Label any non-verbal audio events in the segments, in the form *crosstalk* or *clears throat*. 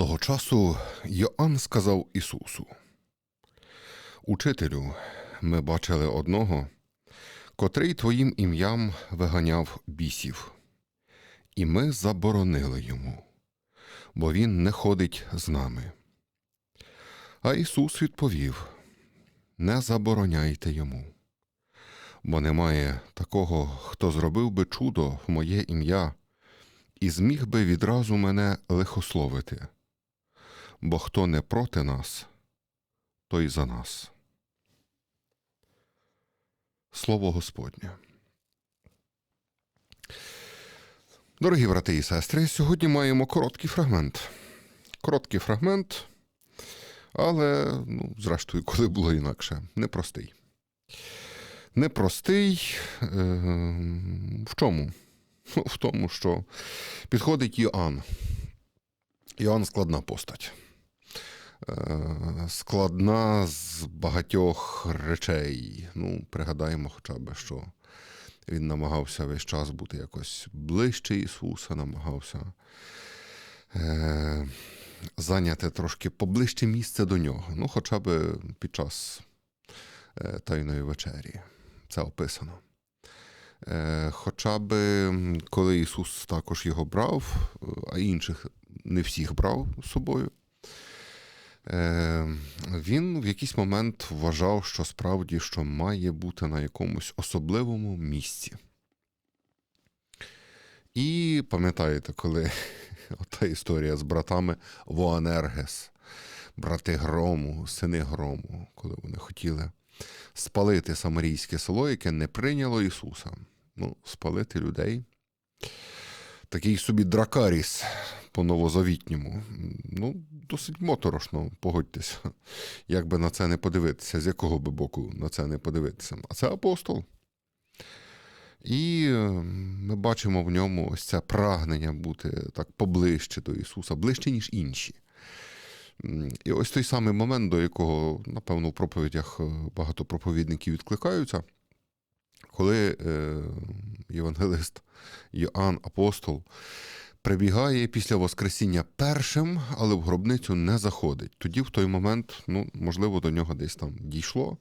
Того часу Йоанн сказав Ісусу: Учителю, ми бачили одного, котрий твоїм ім'ям виганяв бісів, і ми заборонили йому, бо він не ходить з нами. А Ісус відповів: Не забороняйте йому, бо немає такого, хто зробив би чудо в моє ім'я і зміг би відразу мене лихословити. Бо хто не проти нас, той за нас. Слово Господнє. Дорогі брати і сестри, сьогодні маємо короткий фрагмент. Короткий фрагмент, але, ну, зрештою, коли було інакше, непростий. Непростий е- в чому? Ну, В тому, що підходить Йоанн. Йоанн складна постать. Е, Складна з багатьох речей. Ну, пригадаємо хоча б, що він намагався весь час бути якось ближче Ісуса, намагався е, зайняти трошки поближче місце до нього. Ну, хоча б під час е, Тайної вечері. Це описано. Хоча б коли Ісус також його брав, а інших не всіх брав з собою, він в якийсь момент вважав, що справді що має бути на якомусь особливому місці. І пам'ятаєте, коли *laughs* ота історія з братами Воанергес, брати грому, сини грому, коли вони хотіли спалити самарійське село, яке не прийняло Ісуса. Ну, спалити людей. Такий собі дракаріс по новозавітньому. Ну, досить моторошно, погодьтеся. Як би на це не подивитися, з якого би боку на це не подивитися. А це апостол. І е, ми бачимо в ньому ось це прагнення бути так поближче до Ісуса, ближче, ніж інші. І ось той самий момент, до якого, напевно, в проповідях е, багато проповідників відкликаються, коли е, євангелист Йоанн Апостол прибігає після Воскресіння першим, але в гробницю не заходить. Тоді, в той момент, ну, можливо, до нього десь там дійшло.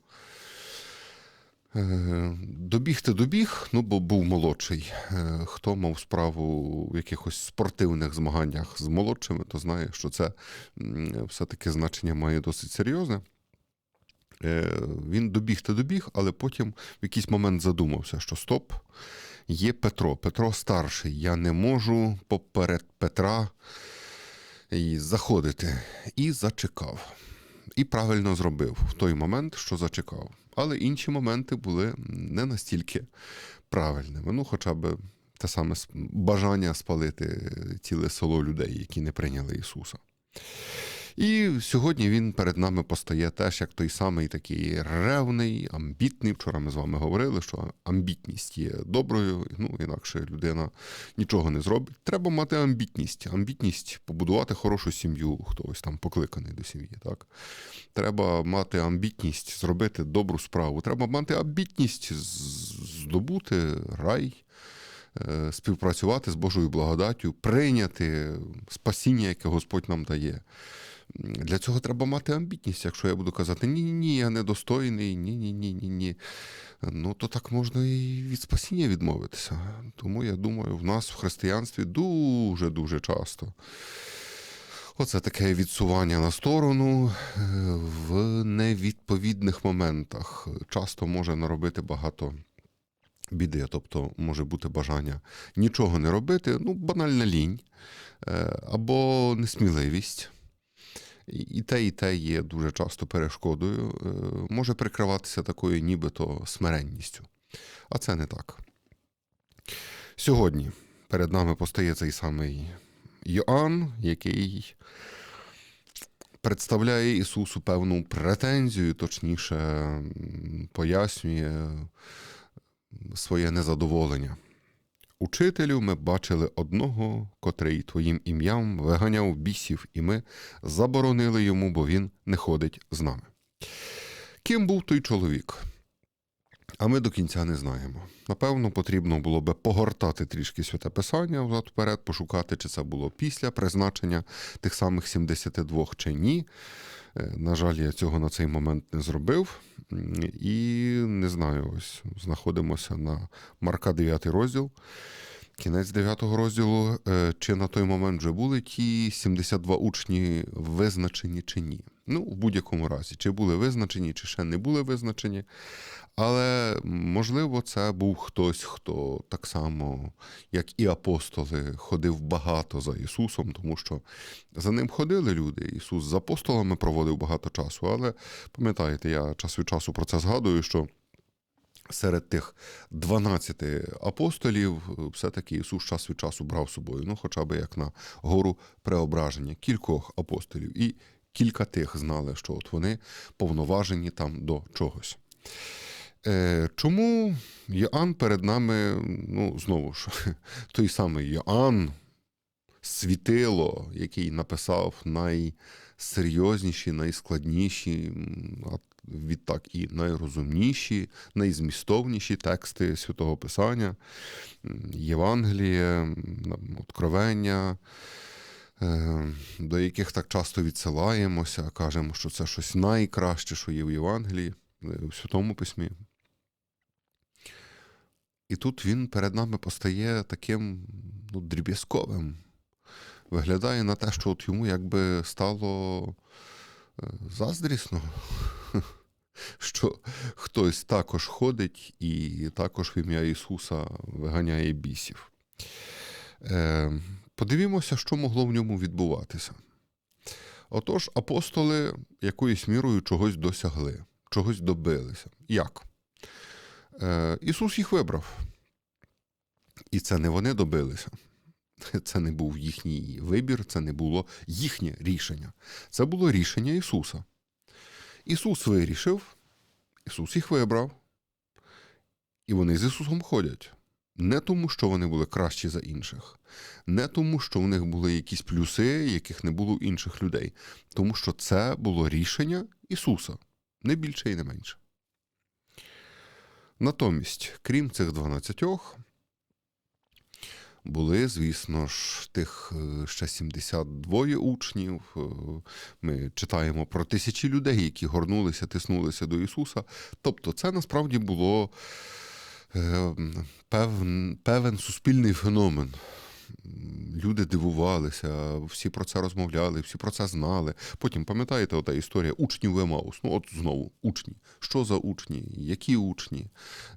Е, Добігти добіг, ну бо був молодший. Е, Хто мав справу в якихось спортивних змаганнях з молодшими, то знає, що це все-таки значення має досить серйозне. Е, Він добіг та добіг, але потім в якийсь момент задумався, що стоп, є Петро, Петро старший, я не можу поперед Петра і заходити. І зачекав. І правильно зробив в той момент, що зачекав. Але інші моменти були не настільки правильними. Ну, хоча б те саме бажання спалити ціле село людей, які не прийняли Ісуса. І сьогодні він перед нами постає теж як той самий такий ревний, амбітний. Вчора ми з вами говорили, що амбітність є доброю, ну інакше людина нічого не зробить. Треба мати амбітність. Амбітність побудувати хорошу сім'ю, хтось там покликаний до сім'ї. Так? Треба мати амбітність зробити добру справу. Треба мати амбітність здобути рай. е, Співпрацювати з Божою благодаттю, прийняти спасіння, яке Господь нам дає. Для цього треба мати амбітність. Якщо я буду казати ні, ні, я недостойний, ні, ні, ні. Ну то так можна і від спасіння відмовитися. Тому я думаю, в нас в християнстві дуже дуже часто. Оце таке відсування на сторону е, в невідповідних моментах часто може наробити багато біди. Тобто може бути бажання нічого не робити, ну, банальна лінь е, або несміливість. І те, і те є дуже часто перешкодою, е, може прикриватися такою нібито смиренністю. А це не так. Сьогодні перед нами постає цей самий Йоанн, який представляє Ісусу певну претензію, точніше пояснює своє незадоволення. Учителю, ми бачили одного, котрий твоїм ім'ям виганяв бісів, і ми заборонили йому, бо він не ходить з нами. Ким був той чоловік? А ми до кінця не знаємо. Напевно, потрібно було би погортати трішки святе писання взад вперед, пошукати, чи це було після призначення тих самих 72 чи ні. Е, На жаль, я цього на цей момент не зробив. І не знаю, ось знаходимося на Марка 9 розділ. Кінець 9 розділу. Е, Чи на той момент вже були ті 72 учні визначені чи ні? Ну, в будь-якому разі, чи були визначені, чи ще не були визначені. Але можливо, це був хтось, хто так само, як і апостоли, ходив багато за Ісусом, тому що за ним ходили люди. Ісус з апостолами проводив багато часу. Але пам'ятаєте, я час від часу про це згадую, що серед тих 12 апостолів все-таки Ісус час від часу брав з собою, ну хоча б як на гору преображення кількох апостолів. І кілька тих знали, що от вони повноважені там до чогось. Е, Чому Йоанн перед нами, ну, знову ж, *laughs* той самий Йоанн, світило, який написав найсерйозніші, найскладніші, а відтак і найрозумніші, найзмістовніші тексти Святого Писання, Євангеліє, Откровення, е, до яких так часто відсилаємося, кажемо, що це щось найкраще, що є в Євангелії, е, в Святому Письмі. І тут він перед нами постає таким ну, дріб'язковим. Виглядає на те, що от йому якби стало е, заздрісно, *laughs* що хтось також ходить і також в ім'я Ісуса виганяє бісів. Е, Подивімося, що могло в ньому відбуватися. Отож, апостоли якоюсь мірою чогось досягли, чогось добилися. Як? Е, Ісус їх вибрав. І це не вони добилися. Це не був їхній вибір, це не було їхнє рішення. Це було рішення Ісуса. Ісус вирішив, Ісус їх вибрав, і вони з Ісусом ходять. Не тому, що вони були кращі за інших, не тому, що в них були якісь плюси, яких не було у інших людей, тому що це було рішення Ісуса, не більше і не менше. Натомість, крім цих дванадцятьох, були, звісно ж, тих е, ще 72 учнів. Е, Ми читаємо про тисячі людей, які горнулися, тиснулися до Ісуса. Тобто, це насправді було е, певен, певен суспільний феномен. Люди дивувалися, всі про це розмовляли, всі про це знали. Потім пам'ятаєте, ота історія учнів в Емаус. Ну, от знову учні. Що за учні? Які учні?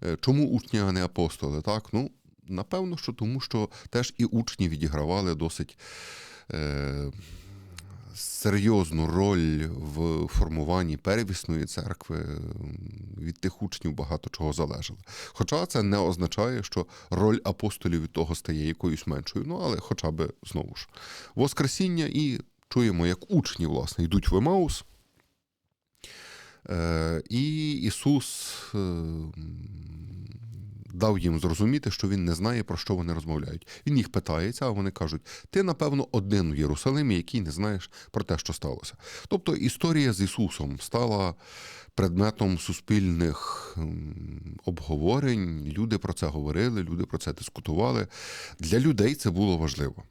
Е, Чому учні, а не апостоли? Так? Ну, напевно, що тому, що теж і учні відігравали досить. Е, Серйозну роль в формуванні первісної церкви від тих учнів багато чого залежало. Хоча це не означає, що роль апостолів від того стає якоюсь меншою. Ну, але хоча б знову ж Воскресіння і чуємо, як учні, власне, йдуть в Емаус. Е, І Ісус е, дав їм зрозуміти, що Він не знає, про що вони розмовляють. Він їх питається, а вони кажуть: ти, напевно, один в Єрусалимі, який не знаєш про те, що сталося. Тобто історія з Ісусом стала предметом суспільних обговорень. Люди про це говорили, люди про це дискутували. Для людей це було важливо.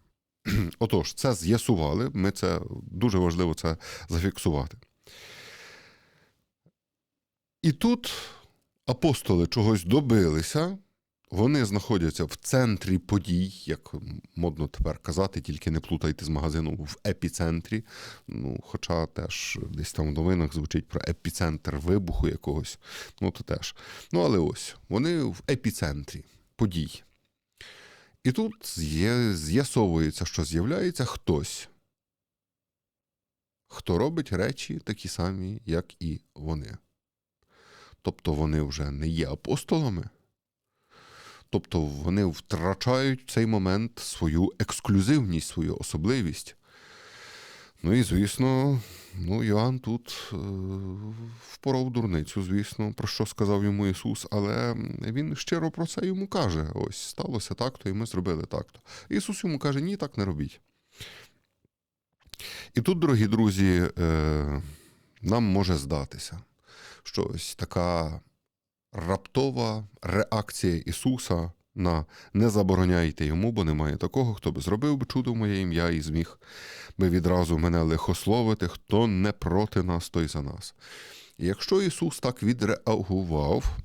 *clears throat* Отож, це з'ясували. Ми це дуже важливо це зафіксувати. І тут апостоли чогось добилися, вони знаходяться в центрі подій, як модно тепер казати, тільки не плутайте з магазином в епіцентрі. Ну, хоча теж десь там в новинах звучить про епіцентр вибуху якогось. Ну, то теж. Ну, але ось вони в епіцентрі подій. І тут з'ясовується, що з'являється хтось, хто робить речі такі самі, як і вони. Тобто вони вже не є апостолами. Тобто вони втрачають в цей момент свою ексклюзивність, свою особливість. Ну і, звісно, ну, Йоанн тут е, впоров дурницю, звісно, про що сказав йому Ісус, але він щиро про це йому каже: ось сталося так-то, і ми зробили так-то. Ісус йому каже, ні, так не робіть. І тут, дорогі друзі, е, нам може здатися, що ось така раптова реакція Ісуса на не забороняйте йому, бо немає такого, хто би зробив би чудо в моє ім'я і зміг би відразу мене лихословити, хто не проти нас, той за нас. І якщо Ісус так відреагував,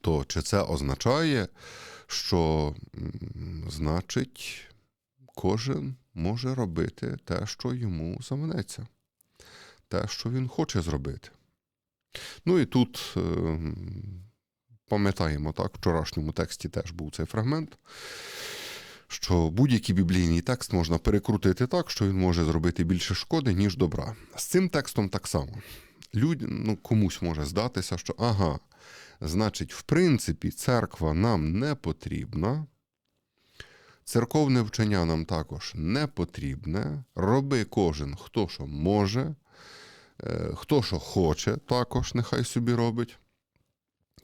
то чи це означає, що значить кожен може робити те, що йому заманеться, те, що він хоче зробити? Ну і тут е, пам'ятаємо, так, в вчорашньому тексті теж був цей фрагмент, що будь-який біблійний текст можна перекрутити так, що він може зробити більше шкоди, ніж добра. З цим текстом так само. Люд, ну, комусь може здатися, що ага, значить, в принципі, церква нам не потрібна. Церковне вчення нам також не потрібне. Роби кожен, хто що може, хто що хоче, також нехай собі робить.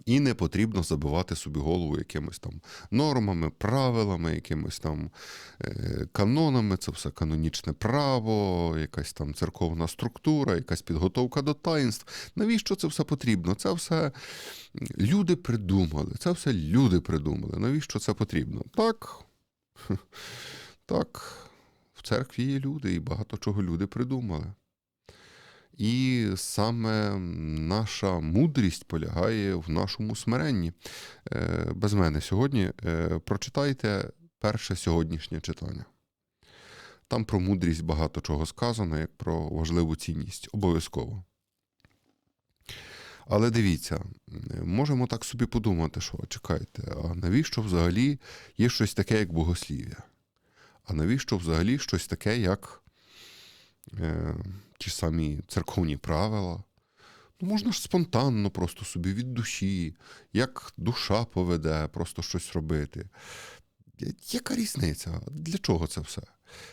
І не потрібно забивати собі голову якимись там нормами, правилами, якимись там е, канонами. Це все канонічне право, якась там церковна структура, якась підготовка до таїнств. Навіщо це все потрібно? Це все люди придумали. Це все люди придумали. Навіщо це потрібно? Так, *laughs* так, в церкві є люди, і багато чого люди придумали. І саме наша мудрість полягає в нашому смиренні. Е, Без мене сьогодні е, прочитайте перше сьогоднішнє читання. Там про мудрість багато чого сказано, як про важливу цінність. Обов'язково. Але дивіться, можемо так собі подумати, що чекайте, а навіщо взагалі є щось таке, як богослів'я? А навіщо взагалі щось таке, як ті самі церковні правила? Ну, можна ж спонтанно, просто собі від душі, як душа поведе, просто щось робити. Яка різниця? Для чого це все?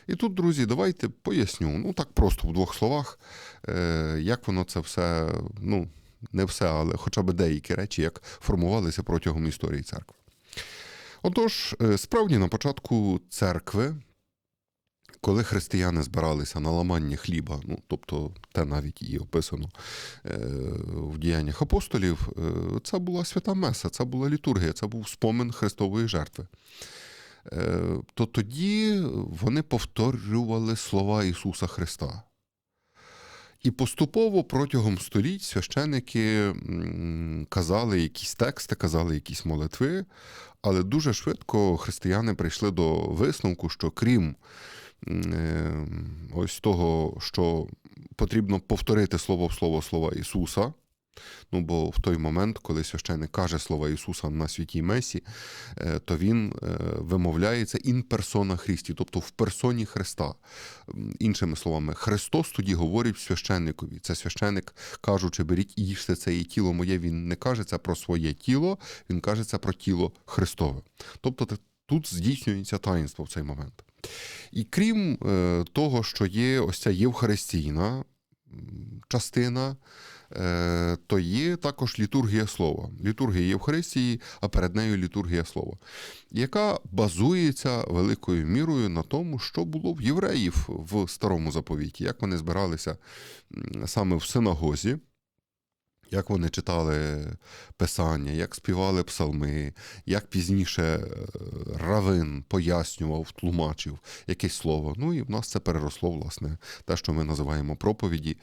І тут, друзі, давайте поясню, ну так просто в двох словах, е, як воно це все, ну, не все, але хоча б деякі речі, як формувалися протягом історії церкви. Отож, е, справді на початку церкви, коли християни збиралися на ламання хліба, ну тобто те навіть і описано е, в діяннях апостолів, е, це була свята Меса, це була літургія, це був спомин Христової жертви. Е, то тоді вони повторювали слова Ісуса Христа. І поступово протягом століть священики казали якісь тексти, казали якісь молитви, але дуже швидко християни прийшли до висновку, що крім ось того, що потрібно повторити слово в слово слова Ісуса. Ну, бо в той момент, коли священник каже слова Ісуса на святій Месі, е, то він е, вимовляється ін персона Христі, тобто в персоні Христа. Іншими словами, Христос тоді говорить священникові. Це священник, кажучи, беріть і їжте це є тіло моє, він не каже це про своє тіло, він каже це про тіло Христове. Тобто тут здійснюється таїнство в цей момент. І крім е, того, що є ось ця євхаристійна частина, е, то є також літургія слова. Літургія Євхаристії, а перед нею літургія слова, яка базується великою мірою на тому, що було в євреїв в старому заповіті, як вони збиралися саме в синагозі. Як вони читали писання, як співали псалми, як пізніше е, равин пояснював, тлумачив якесь слово. Ну і в нас це переросло, власне, те, що ми називаємо проповіді,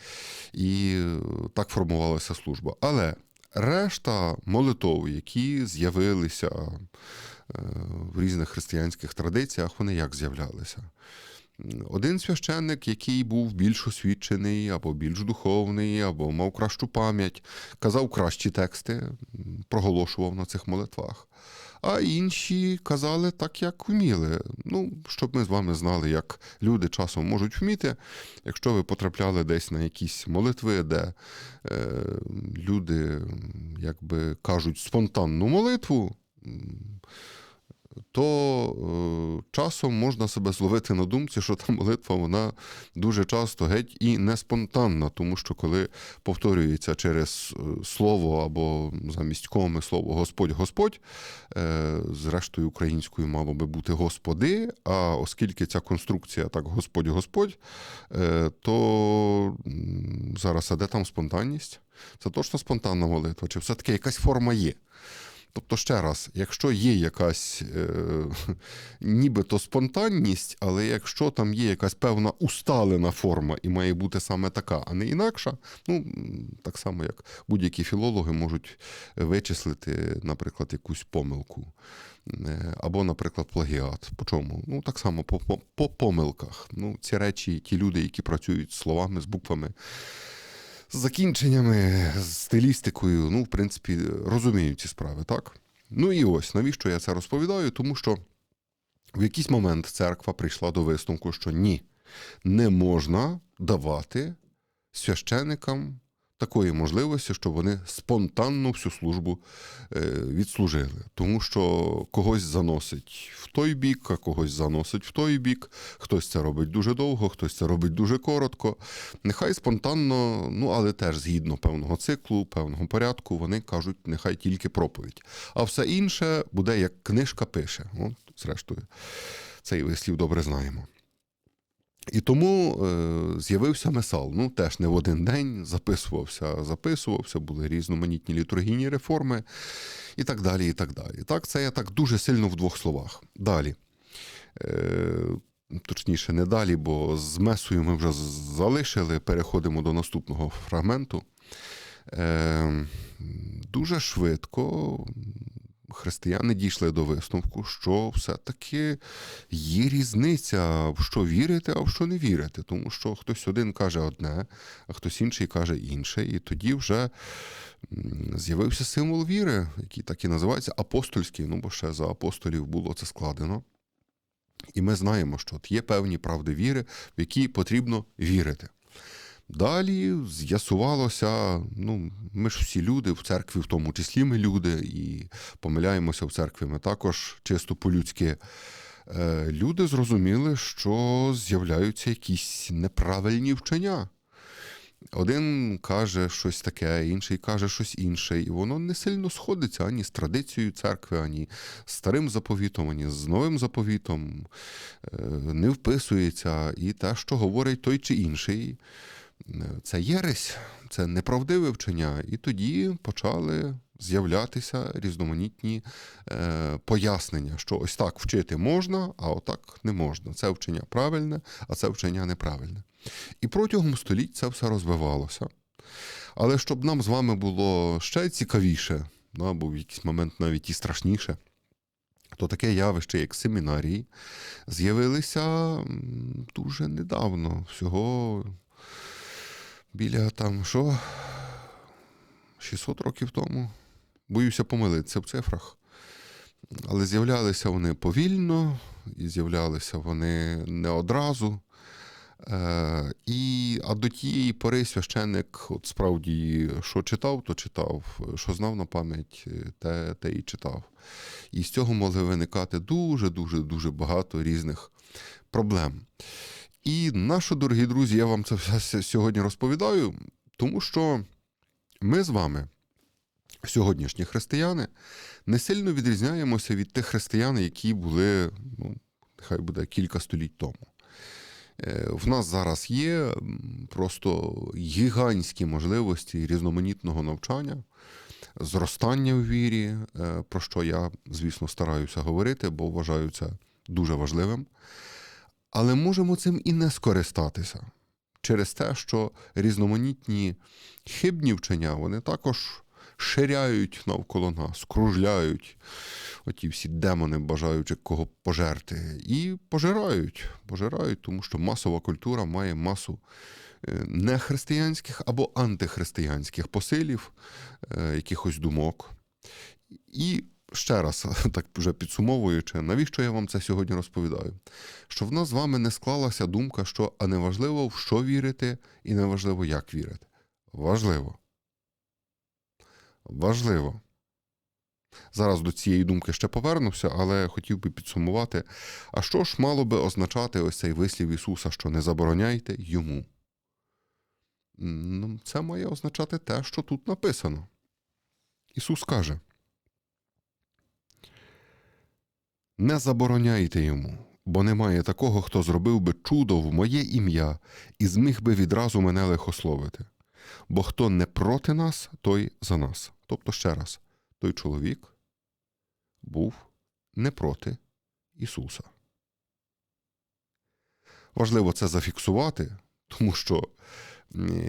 і е, так формувалася служба. Але решта молитов, які з'явилися е, в різних християнських традиціях, вони як з'являлися? Один священник, який був більш освічений, або більш духовний, або мав кращу пам'ять, казав кращі тексти, проголошував на цих молитвах. А інші казали так, як вміли. Ну, щоб ми з вами знали, як люди часом можуть вміти. Якщо ви потрапляли десь на якісь молитви, де е, люди, якби кажуть, спонтанну молитву. То е, часом можна себе зловити на думці, що та молитва вона дуже часто геть і не спонтанна, тому що коли повторюється через е, слово або замість коми слово Господь Господь, е, зрештою українською мало би бути Господи, а оскільки ця конструкція так Господь Господь, то зараз, а де там спонтанність? Це точно спонтанна молитва, чи все-таки якась форма є? Тобто, ще раз, якщо є якась е, *laughs* нібито спонтанність, але якщо там є якась певна усталена форма і має бути саме така, а не інакша, ну так само як будь-які філологи можуть вичислити, наприклад, якусь помилку. Е, Або, наприклад, плагіат. По чому? Ну, так само по, по, по помилках. Ну, ці речі, ті люди, які працюють з словами, з буквами, з закінченнями, з стилістикою, ну, в принципі, розуміють ці справи, так? Ну і ось навіщо я це розповідаю? Тому що в якийсь момент церква прийшла до висновку, що ні, не можна давати священикам такої можливості, щоб вони спонтанно всю службу е, відслужили. Тому що когось заносить в той бік, а когось заносить в той бік, хтось це робить дуже довго, хтось це робить дуже коротко. Нехай спонтанно, ну але теж згідно певного циклу, певного порядку, вони кажуть, нехай тільки проповідь. А все інше буде як книжка пише. От, зрештою, цей вислів добре знаємо. І тому е, з'явився месал. Ну, теж не в один день записувався, записувався, були різноманітні літургійні реформи і так далі. і так далі. Так, це я так дуже сильно в двох словах. Далі. Е, точніше, не далі, бо з месою ми вже залишили. Переходимо до наступного фрагменту. Е, дуже швидко християни дійшли до висновку, що все-таки є різниця, в що вірити, а в що не вірити. Тому що хтось один каже одне, а хтось інший каже інше. І тоді вже з'явився символ віри, який так і називається апостольський, ну бо ще за апостолів було це складено. І ми знаємо, що от є певні правди віри, в які потрібно вірити. Далі з'ясувалося, ну, ми ж всі люди, в церкві в тому числі ми люди, і помиляємося в церкві ми також чисто по-людськи. Е, Люди зрозуміли, що з'являються якісь неправильні вчення. Один каже щось таке, інший каже щось інше, і воно не сильно сходиться ані з традицією церкви, ані з старим заповітом, ані з новим заповітом. Е, Не вписується. І те, що говорить той чи інший, це єресь, це неправдиве вчення. І тоді почали з'являтися різноманітні е, пояснення, що ось так вчити можна, а отак не можна. Це вчення правильне, а це вчення неправильне. І протягом століть це все розвивалося. Але щоб нам з вами було ще цікавіше, ну, або в якийсь момент навіть і страшніше, то таке явище, як семінарії, з'явилися дуже недавно, всього біля там що? 600 років тому. Боюся помилитися в цифрах. Але з'являлися вони повільно, і з'являлися вони не одразу. Е, і, а до тієї пори священник, от справді, що читав, то читав, що знав на пам'ять, те, те і читав. І з цього могли виникати дуже-дуже дуже багато різних проблем. І нащо, дорогі друзі, я вам це все сьогодні розповідаю, тому що ми з вами, сьогоднішні християни, не сильно відрізняємося від тих християн, які були, ну, нехай буде кілька століть тому. Е, В нас зараз є просто гігантські можливості різноманітного навчання, зростання в вірі, е, про що я, звісно, стараюся говорити, бо вважаю це дуже важливим. Але можемо цим і не скористатися. Через те, що різноманітні хибні вчення вони також ширяють навколо нас, кружляють. Оті всі демони, бажаючи кого пожерти, і пожирають, пожирають, тому що масова культура має масу е, нехристиянських або антихристиянських посилів, е, якихось думок. І ще раз, *laughs* так вже підсумовуючи, навіщо я вам це сьогодні розповідаю? Що в нас з вами не склалася думка, що а неважливо, в що вірити, і неважливо, як вірити. Важливо. Важливо. Зараз до цієї думки ще повернуся, але хотів би підсумувати. А що ж мало би означати ось цей вислів Ісуса, що не забороняйте йому? Ну, Це має означати те, що тут написано. Ісус каже: Не забороняйте йому, бо немає такого, хто зробив би чудо в моє ім'я і зміг би відразу мене лихословити. Бо хто не проти нас, той за нас. Тобто, ще раз, той чоловік був не проти Ісуса. Важливо це зафіксувати, тому що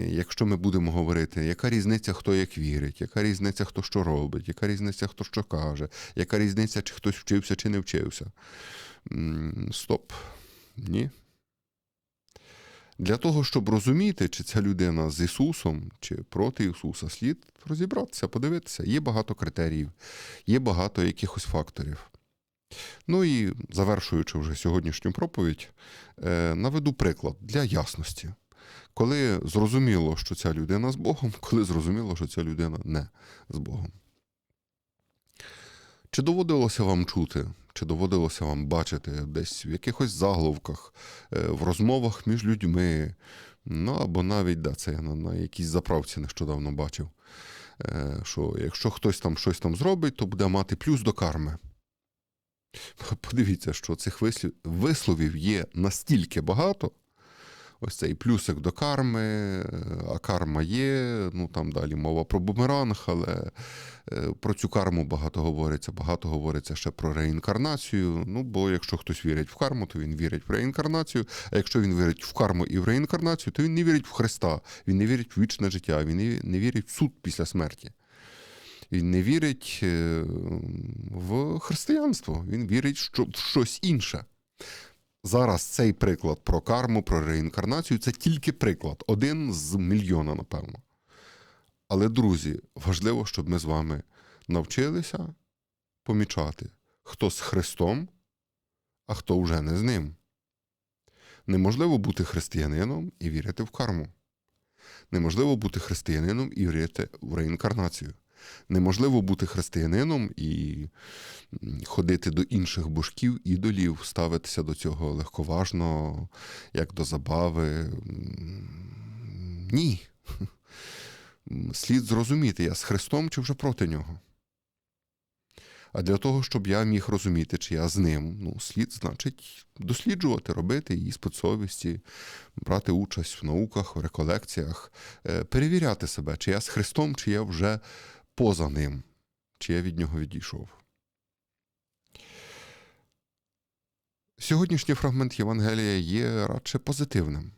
якщо ми будемо говорити, яка різниця, хто як вірить, яка різниця, хто що робить, яка різниця, хто що каже, яка різниця, чи хтось вчився, чи не вчився. Стоп. Ні. Для того, щоб розуміти, чи ця людина з Ісусом, чи проти Ісуса, слід розібратися, подивитися. Є багато критеріїв, є багато якихось факторів. Ну і завершуючи вже сьогоднішню проповідь, е, наведу приклад для ясності. Коли зрозуміло, що ця людина з Богом, *laughs* коли зрозуміло, що ця людина не з Богом. Чи доводилося вам чути, чи доводилося вам бачити десь в якихось заголовках, е, в розмовах між людьми, ну або навіть, да, це я на, на якійсь заправці нещодавно бачив, е, що якщо хтось там щось там зробить, то буде мати плюс до карми. *laughs* Подивіться, що цих висловів є настільки багато. Ось цей плюсик до карми, е, а карма є. Ну там далі мова про бумеранг, але е, про цю карму багато говориться. Багато говориться ще про реінкарнацію. Ну, бо якщо хтось вірить в карму, то він вірить в реінкарнацію. А якщо він вірить в карму і в реінкарнацію, то він не вірить в Христа, він не вірить в вічне життя, він не- вірить в суд після смерті. Він не вірить е, в християнство, він вірить в щось інше. Зараз цей приклад про карму, про реінкарнацію це тільки приклад, один з мільйона, напевно. Але, друзі, важливо, щоб ми з вами навчилися помічати, хто з Христом, а хто вже не з ним. Неможливо бути християнином і вірити в карму. Неможливо бути християнином і вірити в реінкарнацію. Неможливо бути християнином і ходити до інших божків, ідолів, ставитися до цього легковажно, як до забави. Ні. Слід зрозуміти, я з Христом чи вже проти нього. А для того, щоб я міг розуміти, чи я з ним, ну, слід, значить, досліджувати, робити іспит совісті, брати участь в науках, в реколекціях, е, перевіряти себе, чи я з Христом, чи я вже поза ним, чи я від нього відійшов. Сьогоднішній фрагмент Євангелія є радше позитивним,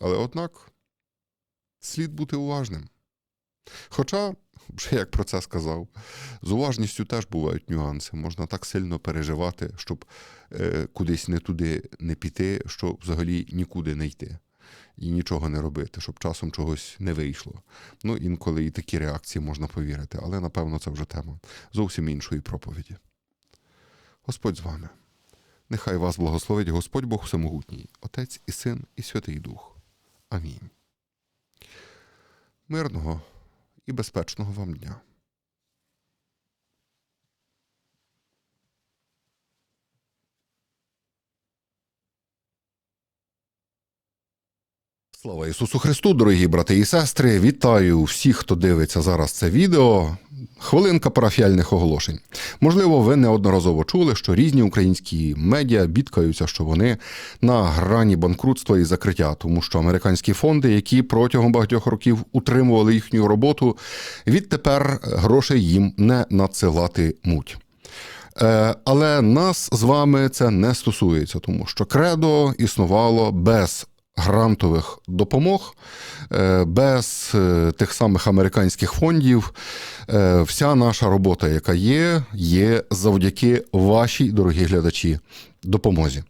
але однак слід бути уважним. Хоча, вже як про це сказав, з уважністю теж бувають нюанси. Можна так сильно переживати, щоб е, кудись не туди не піти, що взагалі нікуди не йти і нічого не робити, щоб часом чогось не вийшло. Ну, інколи і такі реакції можна повірити, але напевно це вже тема зовсім іншої проповіді. Господь з вами. Нехай вас благословить Господь Бог Всемогутній, Отець і Син, і Святий Дух. Амінь. Мирного і безпечного вам дня. Слава Ісусу Христу, дорогі брати і сестри! Вітаю всіх, хто дивиться зараз це відео. Хвилинка парафіальних оголошень. Можливо, ви неодноразово чули, що різні українські медіа бідкаються, що вони на грані банкрутства і закриття, тому що американські фонди, які протягом багатьох років утримували їхню роботу, відтепер грошей їм не надсилатимуть. Е, Але нас з вами це не стосується, тому що кредо існувало без грантових допомог, е, без е, тих самих американських фондів. Е, Вся наша робота, яка є, є завдяки вашій, дорогі глядачі, допомозі.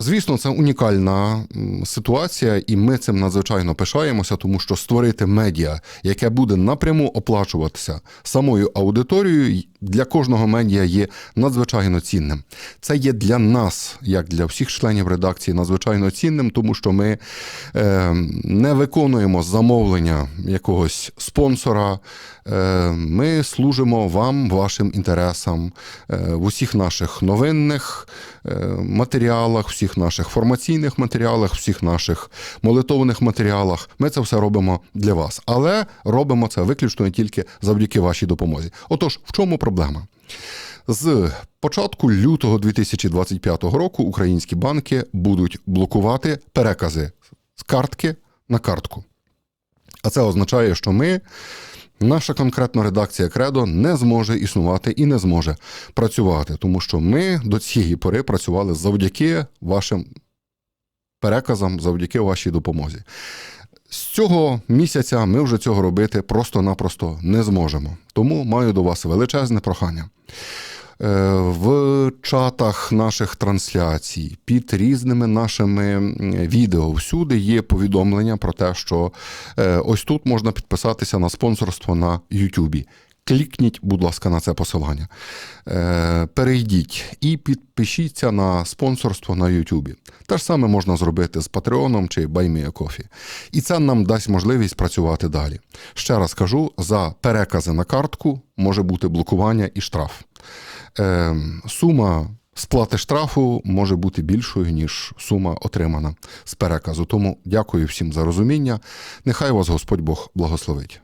Звісно, це унікальна ситуація, і ми цим надзвичайно пишаємося, тому що створити медіа, яке буде напряму оплачуватися самою аудиторією, для кожного медіа є надзвичайно цінним. Це є для нас, як для всіх членів редакції, надзвичайно цінним, тому що ми е, не виконуємо замовлення якогось спонсора. Е, ми служимо вам, вашим інтересам е, в усіх наших новинних е, матеріалах, всіх наших формаційних матеріалах, всіх наших молитовних матеріалах. Ми це все робимо для вас, але робимо це виключно тільки завдяки вашій допомозі. Отож, в чому проблема? З початку лютого 2025 року українські банки будуть блокувати перекази з картки на картку. А це означає, що ми, наша конкретна редакція Кредо, не зможе існувати і не зможе працювати, тому що ми до цієї пори працювали завдяки вашим переказам, завдяки вашій допомозі. З цього місяця ми вже цього робити просто-напросто не зможемо. Тому маю до вас величезне прохання. Е, В чатах наших трансляцій під різними нашими відео всюди є повідомлення про те, що е, ось тут можна підписатися на спонсорство на Ютубі. Клікніть, будь ласка, на це посилання. Е, Перейдіть і підпишіться на спонсорство на Ютубі. Те ж саме можна зробити з Патреоном чи BuyMeACoffee. І це нам дасть можливість працювати далі. Ще раз кажу: за перекази на картку може бути блокування і штраф. Е, Сума сплати штрафу може бути більшою, ніж сума отримана з переказу. Тому дякую всім за розуміння. Нехай вас Господь Бог благословить.